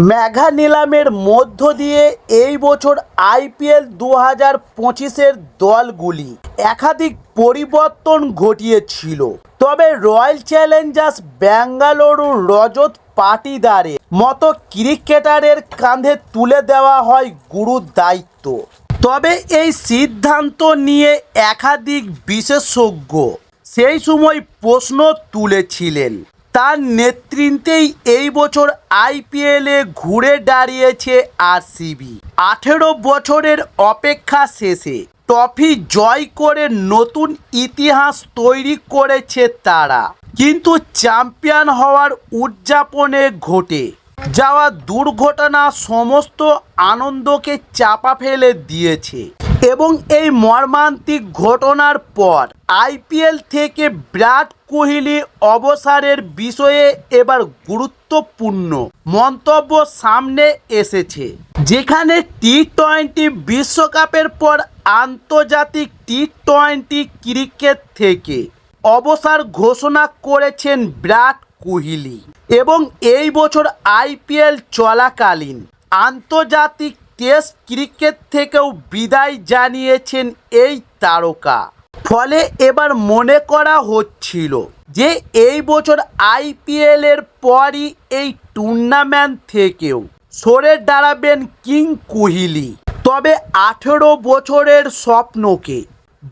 মেঘা নিলামের মধ্য দিয়ে এই বছর আইপিএল দু হাজার পঁচিশের দলগুলি একাধিক পরিবর্তন ঘটিয়েছিল। তবে রয়্যাল চ্যালেঞ্জার্স ব্যাঙ্গালুরু রজত পাটিদারের মতো ক্রিকেটারের কাঁধে তুলে দেওয়া হয় গুরুর দায়িত্ব। তবে এই সিদ্ধান্ত নিয়ে একাধিক বিশেষজ্ঞ সেই সময় প্রশ্ন তুলেছিলেন। তার নেতৃত্বেই এই বছর আইপিএলে ঘুরে দাঁড়িয়েছে আরসিবি। আঠেরো বছরের অপেক্ষা শেষে ট্রফি জয় করে নতুন ইতিহাস তৈরি করেছে তারা। কিন্তু চ্যাম্পিয়ন হওয়ার উদযাপনে ঘটে। যাওয়া দুর্ঘটনা সমস্ত আনন্দকে চাপা ফেলে দিয়েছে এবং এই মর্মান্তিক ঘটনার পর আইপিএল থেকে বিরাট কোহলি অবসরের বিষয়ে এবার গুরুত্বপূর্ণ মন্তব্য সামনে এসেছে, যেখানে টি টোয়েন্টি বিশ্বকাপের পর আন্তর্জাতিক টি টোয়েন্টি ক্রিকেট থেকে অবসর ঘোষণা করেছেন বিরাট কোহলি এবং এই বছর আইপিএল চলাকালীন আন্তর্জাতিক টেস্ট ক্রিকেট থেকেও বিদায় জানিয়েছেন এই তারকা। ফলে এবার মনে করা হচ্ছিল যে এই বছর আইপিএলের পরই এই টুর্নামেন্ট থেকেও সরে দাঁড়াবেন কিং কোহলি। তবে আঠেরো বছরের স্বপ্নকে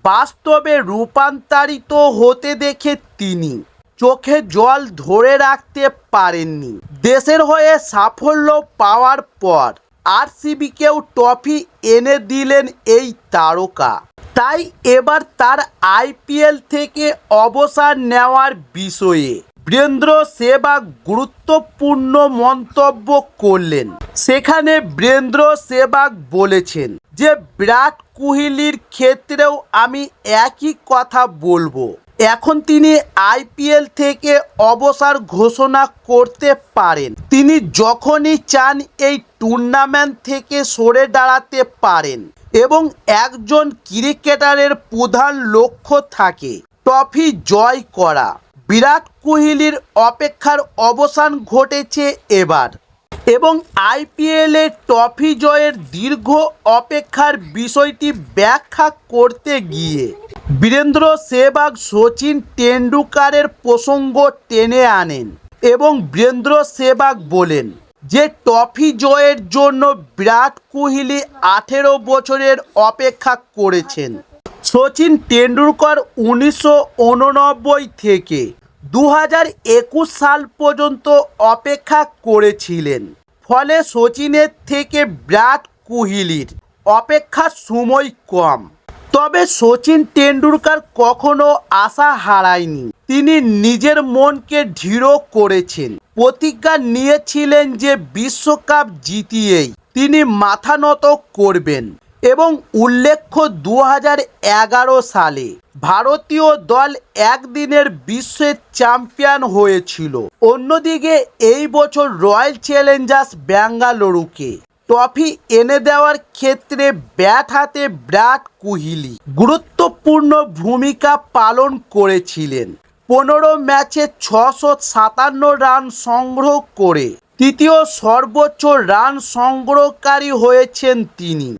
বাস্তবে রূপান্তরিত হতে দেখে তিনি চোখে জল ধরে রাখতে পারেননি। দেশের হয়ে সাফল্য পাওয়ার পর আরসিবিকেও ট্রফি এনে দিলেন এই তারকা। তাই এবার তার আইপিএল থেকে অবসর নেওয়ার বিষয়ে বীরেন্দ্র সেবাগ গুরুত্বপূর্ণ মন্তব্য করলেন। সেখানে বীরেন্দ্র সেবাগ বলেছেন যে, বিরাট কোহলির ক্ষেত্রেও আমি একই কথা বলব। এখন তিনি আইপিএল থেকে অবসর ঘোষণা করতে পারেন। তিনি যখনই চান এই টুর্নামেন্ট থেকে সরে দাঁড়াতে পারেন এবং একজন ক্রিকেটারের প্রধান লক্ষ্য থাকে, ট্রফি জয় করা। বিরাট কোহলির অপেক্ষার অবসান ঘটেছে এবার এবং আইপিএলে ট্রফি জয়ের দীর্ঘ অপেক্ষার বিষয়টি ব্যাখ্যা করতে গিয়ে বীরেন্দ্র সেবাগ সচিন টেন্ডুলকারের প্রসঙ্গ টেনে আনেন এবং বীরেন্দ্র সেবাগ বলেন যে ট্রফি জয়ের জন্য বিরাট কোহলি আঠেরো বছরের অপেক্ষা করেছেন। সচিন টেন্ডুলকর উনিশশো থেকে দু হাজার একুশ সাল পর্যন্ত অপেক্ষা করেছিলেন। ফলে সচিনের থেকে বিরাট কোহলির অপেক্ষার সময় কম। তবে সচিন টেন্ডুলকার কখনো আশা হারায়নি। তিনি নিজের মনকে দৃঢ় করেছেন। প্রতিজ্ঞা নিয়েছিলেন যে বিশ্বকাপ জিতিয়েই তিনি মাথা নত করবেন এবং উল্লেখ্য দু সালে ভারতীয় দল একদিনের বিশ্বের চ্যাম্পিয়ন হয়েছিল। অন্যদিকে এই বছর রয়্যাল চ্যালেঞ্জার্স ব্যাঙ্গালুরুকে ট্রফি এনে দেওয়ার ক্ষেত্রে ব্যাট হাতে বিরাট কোহলি গুরুত্বপূর্ণ ভূমিকা পালন করেছিলেন। পনেরো ম্যাচে ছশো সাতান্ন রান সংগ্রহ করে তৃতীয় সর্বোচ্চ রান সংগ্রহকারী হয়েছেন তিনি।